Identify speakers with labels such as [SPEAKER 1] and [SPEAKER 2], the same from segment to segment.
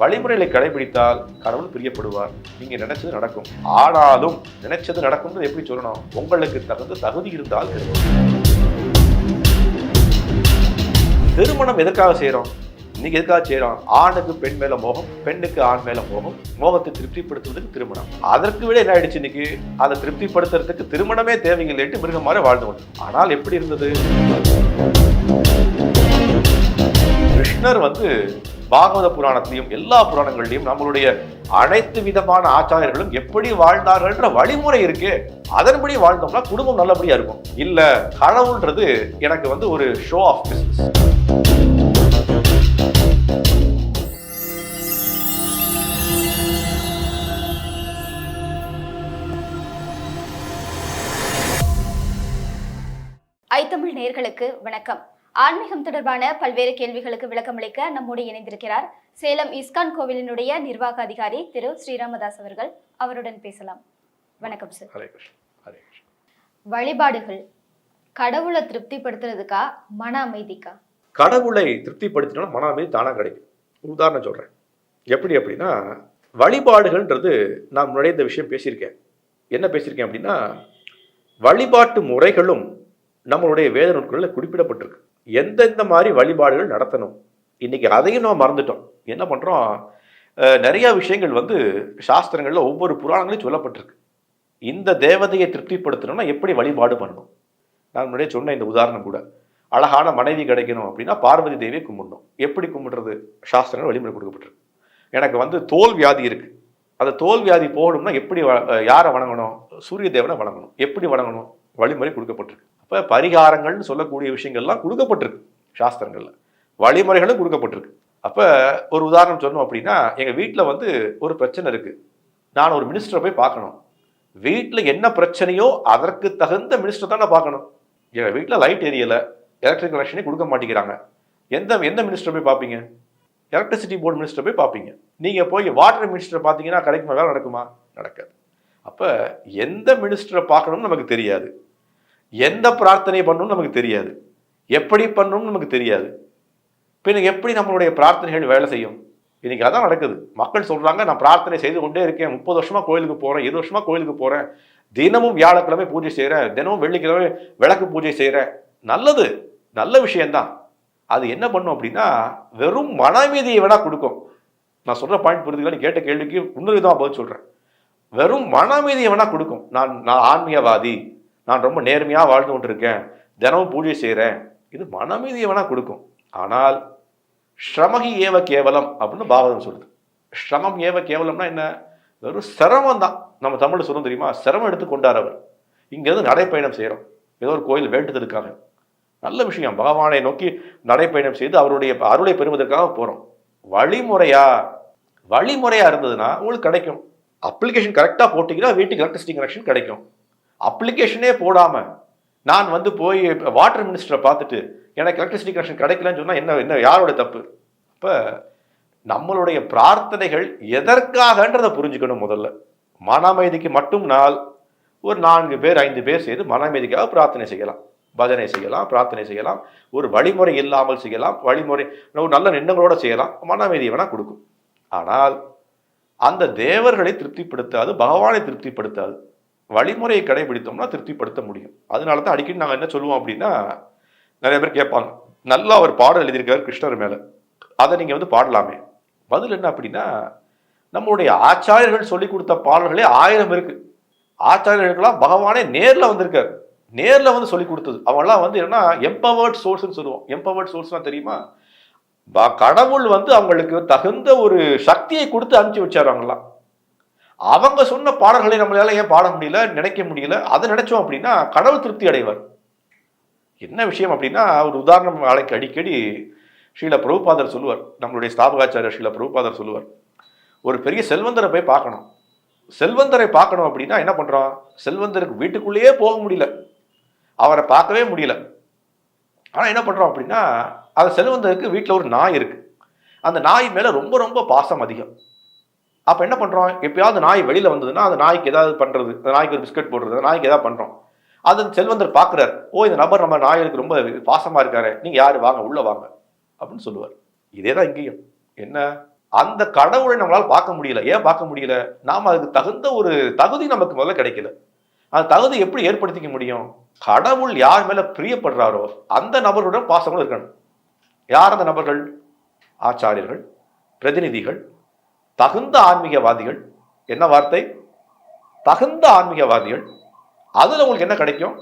[SPEAKER 1] வழிமுறைகளை கடைபிடித்தால் கடவுள் பிரியப்படுவார். நீங்க நினைச்சது நடக்கும். ஆனாலும் நினைச்சது நடக்கும்னு எப்படி சொல்லணும்? உங்களுக்கு தகுந்த தகுதி இருந்தால் திருமணம் எதற்காக செய்றோம்? இன்னைக்கு எதுக்காக செய்யறோம் ஆணுக்கு பெண் மேல மோகம் பெண்ணுக்கு ஆண் மேல மோகம். மோகத்தை திருப்திப்படுத்துவதற்கு திருமணம். அதற்கு விட என்ன ஆயிடுச்சு இன்னைக்கு? அதை திருப்திப்படுத்துறதுக்கு திருமணமே தேவையில்லைட்டு மிருகம் மாதிரி வாழ்ந்து கொண்டு. ஆனால் எப்படி இருந்தது? கிருஷ்ணர் வந்து பாகவத புராணத்திலையும் எல்லா புராணங்கள்லையும் நம்மளுடைய அனைத்து விதமான ஆச்சாரியர்களும் எப்படி வாழ்ந்தார்கள்ன்ற வழிமுறை இருக்கு அதன்படி வாழ்ந்தோம்னா குடும்பம் நல்லபடியா இருக்கும். இல்ல கடவுள்ன்றது எனக்கு வந்து ஒரு ஷோ ஆஃப் பிசினஸ்
[SPEAKER 2] ஐத்தமிழ் நேர்களுக்கு வணக்கம். ஆன்மீகம் தொடர்பான பல்வேறு கேள்விகளுக்கு விளக்கமளிக்க நம்மோடு இணைந்திருக்கிறார். சேலம் இஸ்கான் கோவிலினுடைய நிர்வாக அதிகாரி திரு ஸ்ரீராமதாஸ் அவர்கள். அவருடன் பேசலாம். வணக்கம் சார் வழிபாடுகள். கடவுளை திருப்திப்படுத்துறதுக்கா மன அமைதிக்கா?
[SPEAKER 1] கடவுளை திருப்திப்படுத்தினா மன அமைதி தானா கிடைக்கும். உதாரணம் சொல்றேன். எப்படி அப்படின்னா வழிபாடுகள்ன்றது நான் முன்னாடியே இந்த விஷயம் பேசியிருக்கேன். என்ன பேசியிருக்கேன் அப்படின்னா வழிபாட்டு முறைகளும் நம்மளுடைய வேத நூல்களில் குறிப்பிடப்பட்டிருக்கு. எந்தெந்த மாதிரி வழிபாடுகள் நடத்தணும்? இன்றைக்கி அதையும் நம்ம மறந்துட்டோம். என்ன பண்ணுறோம் நிறையா விஷயங்கள் வந்து சாஸ்திரங்களில் ஒவ்வொரு புராணங்களையும் சொல்லப்பட்டிருக்கு. இந்த தேவதையை திருப்திப்படுத்தணும்னா எப்படி வழிபாடு பண்ணணும்? நான் முன்னாடியே சொன்ன இந்த உதாரணம் கூட. அழகான மனைவி கிடைக்கணும் அப்படின்னா பார்வதி தேவியை கும்பிடணும். எப்படி கும்பிடுறது? சாஸ்திரங்கள் வழிமுறை கொடுக்கப்பட்டிருக்கு. எனக்கு வந்து தோல் வியாதி இருக்குது அந்த தோல் வியாதி போகணும்னா எப்படி வ- யாரை வணங்கணும்? சூரிய தேவனை வணங்கணும். எப்படி வணங்கணும்? வழிமுறை கொடுக்கப்பட்டிருக்கு. அப்போ பரிகாரங்கள்னு சொல்லக்கூடிய விஷயங்கள்லாம் கொடுக்கப்பட்டிருக்கு சாஸ்திரங்களில். வழிமுறைகளும் கொடுக்கப்பட்டிருக்கு. அப்போ ஒரு உதாரணம் சொன்னோம் அப்படின்னா எங்கள் வீட்டில் வந்து ஒரு பிரச்சனை இருக்குது நான் ஒரு மினிஸ்டரை போய் பார்க்கணும். வீட்டில் என்ன பிரச்சனையோ அதற்கு தகுந்த மினிஸ்டர் தான் நான் பார்க்கணும். எங்கள் வீட்டில் லைட் எரியலை. எலக்ட்ரிக் கனெக்ஷனே கொடுக்க மாட்டேங்கிறாங்க. எந்த எந்த மினிஸ்டர் போய் பார்ப்பீங்க? எலக்ட்ரிசிட்டி போர்டு மினிஸ்டர் போய் பார்ப்பீங்க. நீங்கள் போய் வாட்டர் மினிஸ்டர் பார்த்தீங்கன்னா கிடைக்குமா வேலை நடக்குமா? நடக்காது. அப்போ எந்த மினிஸ்டரை பார்க்கணும்னு நமக்கு தெரியாது. எந்த பிரார்த்தனை பண்ணணும்னு நமக்கு தெரியாது. எப்படி பண்ணணும்னு நமக்கு தெரியாது. பின்ன எப்படி நம்மளுடைய பிரார்த்தனைகள் வேலை செய்யும்? இன்னைக்கு அதான் நடக்குது. மக்கள் சொல்கிறாங்க நான் பிரார்த்தனை செய்து கொண்டே இருக்கேன். முப்பது வருஷமாக கோயிலுக்கு போகிறேன் இருபது வருஷமாக கோயிலுக்கு போகிறேன் தினமும் வியாழக்கிழமை பூஜை செய்கிறேன் தினமும் வெள்ளிக்கிழமை விளக்கு பூஜை செய்கிறேன் நல்லது. நல்ல விஷயந்தான் அது என்ன பண்ணும் அப்படின்னா வெறும் மனமீதியை வேணால் கொடுக்கும். நான் சொல்கிற பாயிண்ட் புரிஞ்சுக்கலாம் கேட்ட கேள்விக்கு இன்னொரு விதமாக பதில் சொல்கிறேன் வெறும் மனமீதியை வேணால் கொடுக்கும். நான் நான் ஆன்மீகவாதி. நான் ரொம்ப நேர்மையாக வாழ்ந்து கொண்டிருக்கேன் தினமும் பூஜை செய்கிறேன் இது மனமீதியை வேணால் கொடுக்கும். ஆனால் ஸ்ரமகி ஏவ கேவலம் அப்படின்னு பாகவதம் சொல்லுது. ஸ்ரமம் ஏவ கேவலம்னா என்ன? வெறும் சிரமம் தான். நம்ம தமிழில் சொல்லணும் தெரியுமா? சிரமம் எடுத்து கொண்டார் அவர். இங்கேருந்து நடைப்பயணம் செய்கிறோம் ஏதோ ஒரு கோயில் வேண்டுதலுக்காக. நல்ல விஷயம். பகவானை நோக்கி நடைப்பயணம் செய்து அவருடைய அருளை பெறுவதற்காக போகிறோம் வழிமுறையா? வழிமுறையாக இருந்ததுன்னா உங்களுக்கு கிடைக்கும். அப்ளிகேஷன் கரெக்டாக போட்டிங்கன்னா வீட்டுக்கு எலக்ட்ரிசிட்டி கனெக்ஷன் கிடைக்கும். அப்ளிகேஷனே போடாமல் நான் வந்து போய் வாட்டர் மினிஸ்டரை பார்த்துட்டு எனக்கு எலக்ட்ரிசிட்டி கனெக்ஷன் கிடைக்கலன்னு சொன்னால் என்ன என்ன யாரோட தப்பு? அப்போ நம்மளுடைய பிரார்த்தனைகள் எதற்காகன்றதை புரிஞ்சுக்கணும் முதல்ல. மன அமைதிக்கு மட்டும் நாள் ஒரு நான்கு பேர் ஐந்து பேர் செய்து மன அமைதிக்காக பிரார்த்தனை செய்யலாம். பஜனை செய்யலாம் பிரார்த்தனை செய்யலாம் ஒரு வழிமுறை இல்லாமல் செய்யலாம் வழிமுறை ஒரு நல்ல எண்ணங்களோடு செய்யலாம் மன அமைதியை வேணால் கொடுக்கும். ஆனால் அந்த தேவர்களை திருப்திப்படுத்தாது பகவானை திருப்திப்படுத்தாது. வழிமுறையை கடைபிடித்தோம்னா திருப்திப்படுத்த முடியும். அதனால தான் அடிக்கடி நாங்கள் என்ன சொல்லுவோம் அப்படின்னா நிறைய பேர் கேட்பாங்க. நல்லா ஒரு பாடல் எழுதியிருக்காரு கிருஷ்ணர் மேலே. அதை நீங்கள் வந்து பாடலாமே. பதில் என்ன அப்படின்னா நம்மளுடைய ஆச்சாரியர்கள் சொல்லி கொடுத்த பாடல்களே ஆயிரம் இருக்கு. ஆச்சாரியர்கள்லாம் பகவானே நேரில் வந்திருக்காரு. நேரில் வந்து சொல்லி கொடுத்தது. அவங்களாம் வந்து என்னன்னா எம்பவர்ட் சோர்ஸ்ன்னு சொல்லுவோம். எம்பவர்ட் சோர்ஸ்னா தெரியுமா? கடவுள் வந்து அவங்களுக்கு தகுந்த ஒரு சக்தியை கொடுத்து அனுப்பிச்சு வச்சார் அவங்களாம் அவங்க சொன்ன பாடல்களை நம்மளால ஏன் பாட முடியல நினைக்க முடியல? அதை நினைச்சோம் அப்படின்னா கடவுள் திருப்தி அடைவார். என்ன விஷயம் அப்படின்னா ஒரு உதாரணம் நாளைக்கு அடிக்கடி ஸ்ரீல பிரபுபாதர் சொல்லுவார். நம்மளுடைய ஸ்தாபகாச்சாரியர் ஸ்ரீல பிரபுபாதர் சொல்லுவார். ஒரு பெரிய செல்வந்தரை போய் பார்க்கணும். செல்வந்தரை பார்க்கணும் அப்படின்னா என்ன பண்ணுறோம் செல்வந்தருக்கு வீட்டுக்குள்ளேயே போக முடியல. அவரை பார்க்கவே முடியல. ஆனால் என்ன பண்ணுறோம் அப்படின்னா அந்த செல்வந்தருக்கு வீட்டில் ஒரு நாய் இருக்குது அந்த நாய் மேலே ரொம்ப ரொம்ப பாசம் அதிகம். அப்போ என்ன பண்ணுறோம் எப்பயாவது நாய் வெளியில் வந்ததுன்னா அந்த நாய்க்கு ஏதாவது பண்ணுறது அந்த நாய்க்கு ஒரு பிஸ்கட் போடுறது அந்த நாய்க்கு ஏதாவது பண்ணுறோம் அது அந்த செல்வந்தர் பார்க்குறாரு ஓ இந்த நபர் நம்ம நாய்களுக்கு ரொம்ப பாசமாக இருக்காரு நீங்கள் யார்? வாங்க உள்ளே வாங்க. அப்படின்னு சொல்லுவார். இதே தான் இங்கேயும். என்ன? அந்த கடவுளை நம்மளால் பார்க்க முடியல. ஏன் பார்க்க முடியல? நாம் அதுக்கு தகுந்த ஒரு தகுதி நமக்கு முதல்ல கிடைக்கல. அந்த தகுதி எப்படி ஏற்படுத்திக்க முடியும்? கடவுள் யார் மேலே பிரியப்படுறாரோ அந்த நபருடன் பாசங்களும் இருக்கணும். யார் அந்த நபர்கள்? ஆச்சாரியர்கள் பிரதிநிதிகள் தகுந்த ஆன்மீகவாதிகள் என்ன வார்த்தை? தகுந்த ஆன்மீகவாதிகள் அதில் உங்களுக்கு என்ன கிடைக்கும்?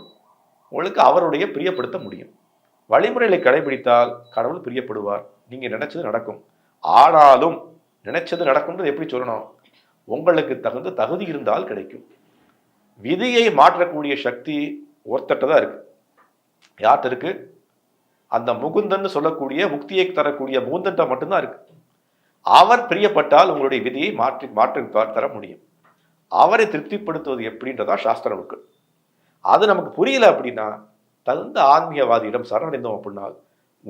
[SPEAKER 1] உங்களுக்கு அவருடைய பிரியப்படுத்த முடியும். வழிமுறைகளை கடைபிடித்தால் கடவுள் பிரியப்படுவார். நீங்கள் நினைச்சது நடக்கும். ஆனாலும் நினைச்சது நடக்கும்ன்றது எப்படி சொல்லணும்? உங்களுக்கு தகுந்த தகுதி இருந்தால் கிடைக்கும். விதியை மாற்றக்கூடிய சக்தி ஒருத்தட்ட தான் இருக்கு. யார்கிட்ட இருக்கு? அந்த முகுந்தன்னு சொல்லக்கூடிய முக்தியை தரக்கூடிய முகுந்தன்ட்ட மட்டும்தான் இருக்கு. அவர் பிரியப்பட்டால் உங்களுடைய விதியை மாற்றி மாற்றி தர முடியும். அவரை திருப்திப்படுத்துவது எப்படின்றதா சாஸ்திர நூல்கள் அது நமக்கு புரியல அப்படின்னா தகுந்த ஆன்மீகவாதியிடம் சரணடைந்தோம் அப்படின்னால்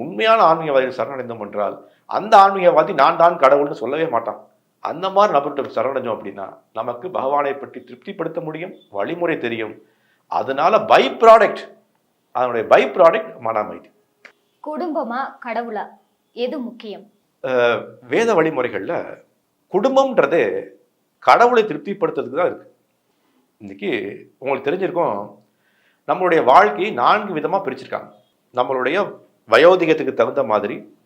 [SPEAKER 1] உண்மையான ஆன்மீகவாதியிடம் சரணடைந்தோம் என்றால் அந்த ஆன்மீகவாதி நான் தான் கடவுள்னு சொல்லவே மாட்டான். அந்த மாதிரி நபர்கிட்ட சரணடைஞ்சோம் அப்படின்னா நமக்கு பகவானை பற்றி திருப்திப்படுத்த முடியும் வழிமுறை தெரியும். அதனால பை ப்ராடக்ட் அதனுடைய பை ப்ராடக்ட் மன அமைதி
[SPEAKER 2] குடும்பமா கடவுளா? எது முக்கியம்?
[SPEAKER 1] வேத வழிமுறைகளில் குடும்பம்ன்றது கடவுளை திருப்திப்படுத்துறதுக்கு தான் இருக்குது இன்றைக்கி உங்களுக்கு தெரிஞ்சிருக்கும் நம்மளுடைய வாழ்க்கையை நான்கு விதமாக பிரிச்சிருக்காங்க. நம்மளுடைய வயோதிகத்துக்கு தகுந்த மாதிரி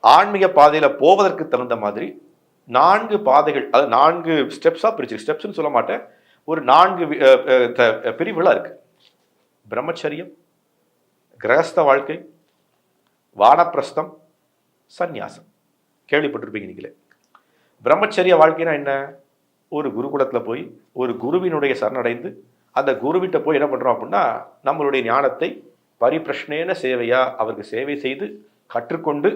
[SPEAKER 1] ஆன்மீக பாதையில் போவதற்கு தகுந்த மாதிரி நான்கு பாதைகள் அது நான்கு ஸ்டெப்ஸாக பிரிச்சு ஸ்டெப்ஸ்னு சொல்ல மாட்டேன். ஒரு நான்கு வி- இருக்குது த- பிரம்மச்சரியம் கிரகஸ்த வாழ்க்கை வானப்பிரஸ்தம் சந்நியாசம். கேள்விப்பட்டிருப்பீங்க நீங்களே பிரம்மச்சரிய வாழ்க்கைனா என்ன? ஒரு குருகுலத்தில் போய் ஒரு குருவினுடைய சரணடைந்து அந்த குருவிட்ட போய் என்ன பண்ணுறோம் அப்படின்னா நம்மளுடைய ஞானத்தை பரிப்பிரஷ்னேன சேவையா அவருக்கு சேவை செய்து கற்றுக்கொண்டு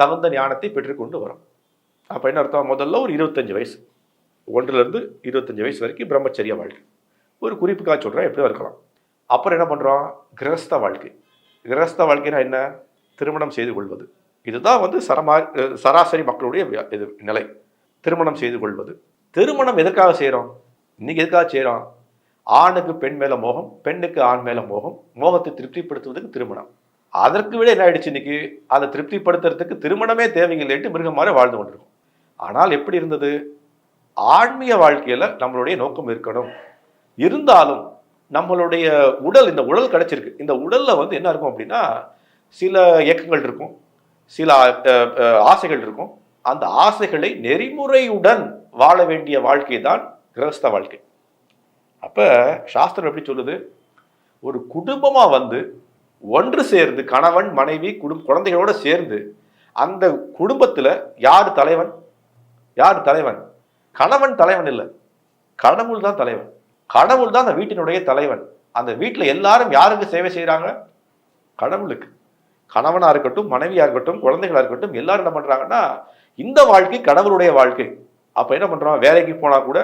[SPEAKER 1] தகுந்த ஞானத்தை பெற்றுக்கொண்டு வரோம். அப்போ என்ன அர்த்தம்? முதல்ல ஒரு இருபத்தஞ்சு வயசு. ஒன்றுலேருந்து இருபத்தஞ்சி வயசு வரைக்கும் பிரம்மச்சரிய வாழ்க்கை. ஒரு குறிப்புக்காக சொல்கிறேன் எப்படியோ இருக்கலாம். அப்புறம் என்ன பண்ணுறோம் கிரகஸ்த வாழ்க்கை. கிரகஸ்த வாழ்க்கைனா என்ன? திருமணம் செய்து கொள்வது. இதுதான் வந்து சரமா சராசரி மக்களுடைய இது நிலை. திருமணம் செய்து கொள்வது. திருமணம் எதற்காக செய்கிறோம் இன்னைக்கு எதுக்காக செய்கிறோம் ஆணுக்கு பெண் மேலே மோகம் பெண்ணுக்கு ஆண் மேலே மோகம் மோகத்தை திருப்திப்படுத்துவதற்கு திருமணம். அதற்கு விட என்ன ஆயிடுச்சு இன்னைக்கு? அதை திருப்திப்படுத்துறதுக்கு திருமணமே தேவையில்லைட்டு மிருகம் மாதிரி வாழ்ந்து கொண்டிருக்கும். ஆனால் எப்படி இருந்தது? ஆன்மீக வாழ்க்கையில் நம்மளுடைய நோக்கம் இருக்கணும். இருந்தாலும் நம்மளுடைய உடல் இந்த உடல் கிடைச்சிருக்கு. இந்த உடலில் வந்து என்ன இருக்கும் அப்படின்னா சில இயக்கங்கள் இருக்கும். சில ஆசைகள் இருக்கும். அந்த ஆசைகளை நெறிமுறையுடன் வாழ வேண்டிய வாழ்க்கை தான் கிரகஸ்த வாழ்க்கை. அப்போ சாஸ்திரம் எப்படி சொல்லுது? ஒரு குடும்பமாக வந்து ஒன்று சேர்ந்து கணவன் மனைவி குடும் குழந்தைகளோட சேர்ந்து அந்த குடும்பத்தில் யார் தலைவன்? யார் தலைவன்? கணவன் தலைவன் இல்லை. கடவுள் தான் தலைவன். கடவுள் தான் அந்த வீட்டினுடைய தலைவன். அந்த வீட்டில் எல்லாரும் யாருக்கு சேவை செய்கிறாங்க கடவுளுக்கு. கணவனாக இருக்கட்டும் மனைவியாக இருக்கட்டும் குழந்தைகளாக இருக்கட்டும் எல்லாரும் என்ன பண்ணுறாங்கன்னா இந்த வாழ்க்கை கடவுளுடைய வாழ்க்கை. அப்போ என்ன பண்ணுறோம் வேலைக்கு போனால் கூட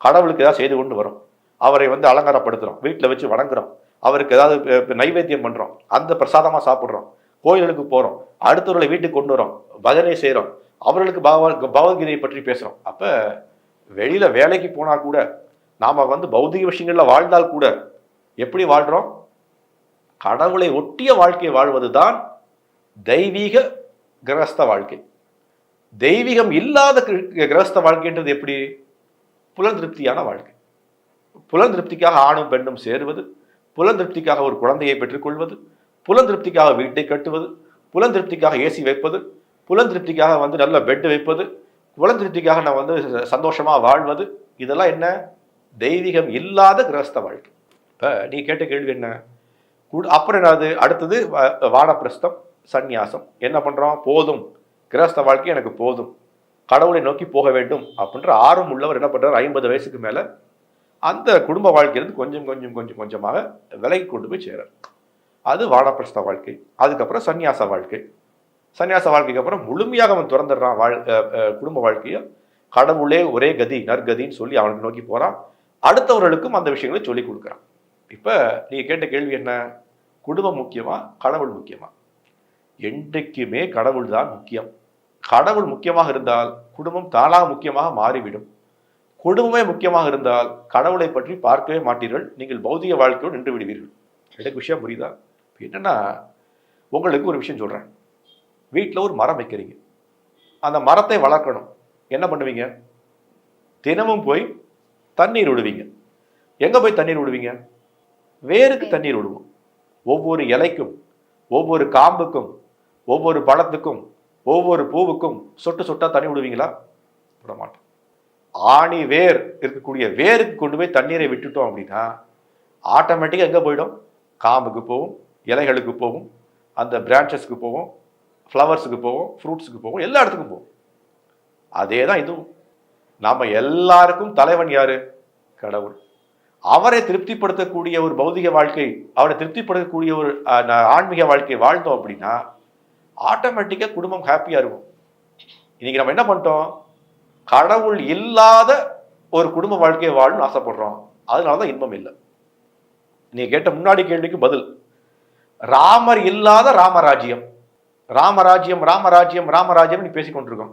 [SPEAKER 1] கடவுளுக்கு ஏதாவது செய்து கொண்டு வரோம். அவரை வந்து அலங்காரப்படுத்துகிறோம் வீட்டில் வச்சு வணங்குறோம். அவருக்கு ஏதாவது நைவேத்தியம் பண்ணுறோம் அந்த பிரசாதமாக சாப்பிட்றோம். கோயிலுக்கு போகிறோம் அடுத்தவர்களை வீட்டுக்கு கொண்டு வரோம். பஜனை செய்கிறோம் அவர்களுக்கு பகவ பகவத்கீதையை பற்றி பேசுகிறோம் அப்போ வெளியில் வேலைக்கு போனால் கூட நாம் வந்து பௌதிக விஷயங்களில் வாழ்ந்தால் கூட எப்படி வாழ்கிறோம் கடவுளை ஒட்டிய வாழ்க்கையை வாழ்வது தான் தெய்வீக கிரகஸ்த வாழ்க்கை. தெய்வீகம் இல்லாத கிரகஸ்த வாழ்க்கைன்றது எப்படி? புலந்திருப்தியான வாழ்க்கை. புலந்திருப்திக்காக ஆணும் பெண்ணும் சேருவது புலந்திருப்திக்காக ஒரு குழந்தையை பெற்றுக்கொள்வது புலந்திருப்திக்காக வீட்டை கட்டுவது புலந்திருப்திக்காக ஏசி வைப்பது புலந்திருப்திக்காக வந்து நல்ல பெட் வைப்பது புலந்திருப்திக்காக நான் வந்து சந்தோஷமாக வாழ்வது இதெல்லாம் என்ன? தெய்வீகம் இல்லாத கிரகஸ்த வாழ்க்கை. இப்போ நீ கேட்ட கேள்வி என்ன? குடு- அப்புறம் என்னது? அடுத்தது வானப்பிரஸ்தம். சந்நியாசம். என்ன பண்ணுறோம் போதும். கிரகஸ்த வாழ்க்கை எனக்கு போதும். கடவுளை நோக்கி போக வேண்டும் அப்படின்ற ஆர்வம் உள்ளவர் என்ன பண்ணுறார் ஐம்பது வயசுக்கு மேலே அந்த குடும்ப வாழ்க்கையிலிருந்து கொஞ்சம் கொஞ்சம் கொஞ்சம் கொஞ்சமாக விலகி கொண்டு போய் சேரார். அது வானப்பிரஸ்த வாழ்க்கை. அதுக்கப்புறம் சந்நியாச வாழ்க்கை. சந்நியாச வாழ்க்கைக்கு அப்புறம் முழுமையாக அவன் திறந்துடுறான். வாழ் குடும்ப வாழ்க்கையை. கடவுளே ஒரே கதி நற்கதின்னு சொல்லி அவனுக்கு நோக்கி போகிறான் அடுத்தவர்களுக்கும் அந்த விஷயங்களை சொல்லி கொடுக்குறான். இப்போ நீங்கள் கேட்ட கேள்வி என்ன? குடும்பம் முக்கியமாக கடவுள் முக்கியமாக என்றைக்குமே கடவுள் தான் முக்கியம். கடவுள் முக்கியமாக இருந்தால் குடும்பம் தானாக முக்கியமாக மாறிவிடும். குடும்பமே முக்கியமாக இருந்தால் கடவுளை பற்றி பார்க்கவே மாட்டீர்கள். நீங்கள் பௌதிக வாழ்க்கையோடு நின்று விடுவீர்கள். எனக்கு விஷயம் புரியுதா? என்னன்னா உங்களுக்கு ஒரு விஷயம் சொல்றேன். வீட்டில் ஒரு மரம் வைக்கிறீங்க. அந்த மரத்தை வளர்க்கணும். என்ன பண்ணுவீங்க? தினமும் போய் தண்ணீர் விடுவீங்க. எங்க போய் தண்ணீர் விடுவீங்க? வேருக்கு தண்ணீர் விடுவோம். ஒவ்வொரு இலைக்கும் ஒவ்வொரு காம்புக்கும் ஒவ்வொரு பழத்துக்கும் ஒவ்வொரு பூவுக்கும் சொட்டு சொட்டா தண்ணி விடுவீங்களா? விட மாட்டோம் ஆணி வேர் இருக்கக்கூடிய வேருக்கு கொண்டு போய் தண்ணீரை விட்டுட்டோம் அப்படின்னா ஆட்டோமேட்டிக்காக எங்கே போயிடும்? காம்புக்கு போகும் இலைகளுக்கு போகும் அந்த பிரான்ச்சஸ்க்கு போகும் ஃப்ளவர்ஸுக்கு போகும் ஃப்ரூட்ஸுக்கு போகும் எல்லா இடத்துக்கும் போகும். அதே தான் இதுவும். நாம் எல்லாருக்கும் தலைவன் யாரு? கடவுள். அவரை திருப்திப்படுத்தக்கூடிய ஒரு பௌதிக வாழ்க்கை அவரை திருப்திப்படுத்தக்கூடிய ஒரு ஆன்மீக வாழ்க்கை வாழ்ந்தோம் அப்படின்னா ஆட்டோமேட்டிக்காக குடும்பம் ஹாப்பியாக இருக்கும். இன்றைக்கி நம்ம என்ன பண்ணிட்டோம்? கடவுள் இல்லாத ஒரு குடும்ப வாழ்க்கையை வாழணும்னு ஆசைப்படுறோம். அதனால தான் இன்பம் இல்லை. நீ கேட்ட முன்னாடி கேள்விக்கு பதில் ராமர் இல்லாத ராமராஜ்யம். ராமராஜ்யம் ராமராஜ்யம் ராமராஜ்யம் நீ பேசிக் கொண்டிருக்கோம்.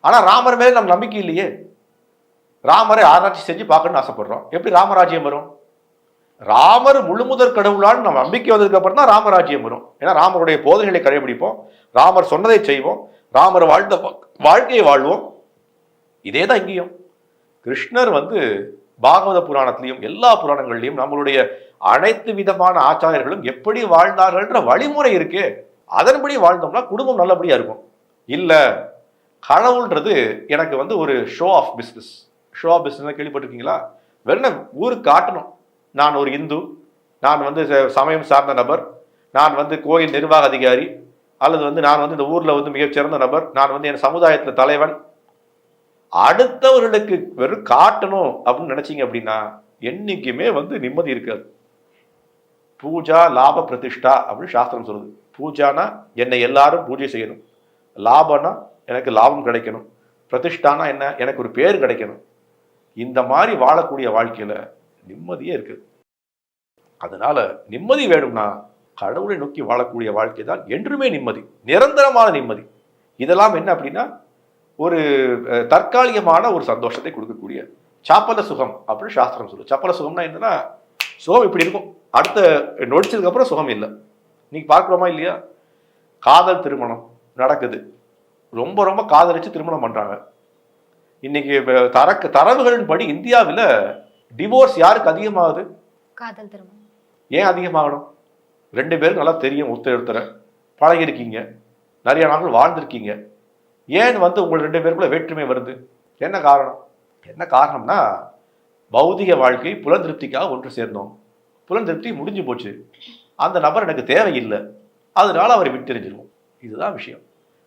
[SPEAKER 1] ஆனால் ராமர் மேலே நம்ம நம்பிக்கை இல்லையே. ராமரை ஆராய்ச்சி செஞ்சு பார்க்கணும்னு ஆசைப்படுறோம். எப்படி ராமராஜ்யம் வரும்? ராமர் முழுமுதற் கடவுளான்னு நம்ம நம்பிக்கை வந்ததுக்கு அப்புறம் தான் ராமராஜ்யம் வரும். ஏன்னா ராமருடைய போதனைகளை கடைபிடிப்போம். ராமர் சொன்னதை செய்வோம். ராமர் வாழ்ந்த வாழ்க்கையை வாழ்வோம். இதே தான் இங்கேயும். கிருஷ்ணர் வந்து பாகவத புராணத்திலையும் எல்லா புராணங்கள்லையும் நம்மளுடைய அனைத்து விதமான ஆச்சாரியர்களும் எப்படி வாழ்ந்தார்கள்ன்ற வழிமுறை இருக்கே அதன்படி வாழ்ந்தோம்னா குடும்பம் நல்லபடியாக இருக்கும். இல்லை கடவுள்ன்றது எனக்கு வந்து ஒரு show off business show off business கேள்விப்பட்டிருக்கீங்களா? வெறும் ஊருக்கு காட்டணும். நான் ஒரு இந்து நான் வந்து ச- சமயம் சார்ந்த நபர் நான் வந்து கோயில் நிர்வாக அதிகாரி அல்லது வந்து நான் வந்து இந்த ஊரில் வந்து மிகச்சிறந்த நபர் நான் வந்து என் சமுதாயத்தில் தலைவன். அடுத்தவர்களுக்கு வெறும் காட்டணும் அப்படின்னு நினச்சிங்க அப்படின்னா என்றைக்குமே வந்து நிம்மதி இருக்காது. பூஜா லாப பிரதிஷ்டா அப்படின்னு சாஸ்திரம் சொல்லுது. பூஜானா என்னை எல்லாரும் பூஜை செய்யணும். லாபம்னா எனக்கு லாபம் கிடைக்கணும். பிரதிஷ்டானா என்ன? எனக்கு ஒரு பேர் கிடைக்கணும். இந்த மாதிரி வாழக்கூடிய வாழ்க்கையில் நிம்மதியே இருக்குது அதனால நிம்மதி வேணும்னா கடவுளை நோக்கி வாழக்கூடிய வாழ்க்கை தான் என்றுமே நிம்மதி நிரந்தரமான நிம்மதி. இதெல்லாம் என்ன அப்படின்னா ஒரு தற்காலிகமான ஒரு சந்தோஷத்தை கொடுக்கக்கூடிய சாப்பல சுகம் அப்படின்னு சாஸ்திரம் சொல்லு சப்பல சுகம்னா என்னன்னா சுகம் இப்படி இருக்கும். அடுத்த நொடிச்சதுக்கப்புறம் சுகம் இல்லை. நீ பார்க்குறோமா இல்லையா? காதல் திருமணம் நடக்குது. ரொம்ப ரொம்ப காதலிச்சு திருமணம் பண்ணுறாங்க இன்னைக்கு தரக்கு தரவுகளின் படி இந்தியாவில் டிவோர்ஸ் யாருக்கு அதிகமாகுது?
[SPEAKER 2] காதல் திருமணம்.
[SPEAKER 1] ஏன் அதிகமாகணும்? ரெண்டு பேரும் நல்லா தெரியும் ஒருத்தர் ஒருத்தரை. பழகிருக்கீங்க நிறைய நாட்கள் வாழ்ந்திருக்கீங்க. ஏன் வந்து உங்கள் ரெண்டு பேருக்குள்ள வேற்றுமை வருது? என்ன காரணம்? என்ன காரணம்னா பௌதிக வாழ்க்கை புலன் திருப்திக்காக ஒன்று சேர்ந்தோம். புலன் திருப்தி முடிஞ்சு போச்சு. அந்த நபர் எனக்கு தேவையில்லை. அதனால அவரை விட்டெறிஞ்சிருவோம் இதுதான் விஷயம்.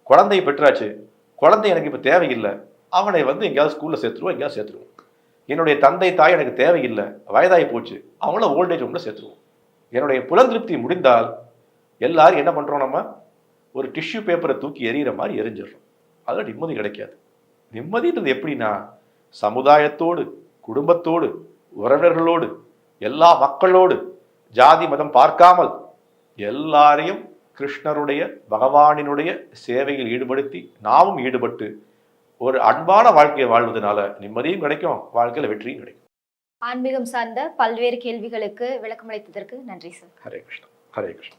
[SPEAKER 1] குழந்தை பெற்றாச்சு. குழந்தை எனக்கு இப்போ தேவையில்லை. அவனை வந்து எங்கேயாவது ஸ்கூலில் சேர்த்துருவோம் எங்கேயாவது சேர்த்துருவோம். என்னுடைய தந்தை தாய் எனக்கு தேவையில்லை. வயதாகி போச்சு. அவங்கள ஓல்டேஜ் ரூமில் சேர்த்துருவோம். என்னுடைய புலந்திருப்தி முடிந்தால் எல்லாரும் என்ன பண்ணுறோம் நம்ம? ஒரு டிஷ்யூ பேப்பரை தூக்கி எறிகிற மாதிரி எரிஞ்சிடுறோம். அதில் நிம்மதி கிடைக்காது. நிம்மதின்றது எப்படின்னா சமுதாயத்தோடு குடும்பத்தோடு உறவினர்களோடு எல்லா மக்களோடு ஜாதி மதம் பார்க்காமல் எல்லாரையும் கிருஷ்ணருடைய பகவானினுடைய சேவையில் ஈடுபடுத்தி நாமும் ஈடுபட்டு ஒரு அன்பான வாழ்க்கையை வாழ்வதனால நிம்மதியும் கிடைக்கும் வாழ்க்கையில் வெற்றியும் கிடைக்கும்.
[SPEAKER 2] ஆன்மீகம் சார்ந்த பல்வேறு கேள்விகளுக்கு விளக்கமளித்ததற்கு நன்றி சார்.
[SPEAKER 1] ஹரே கிருஷ்ணா. ஹரே கிருஷ்ணா.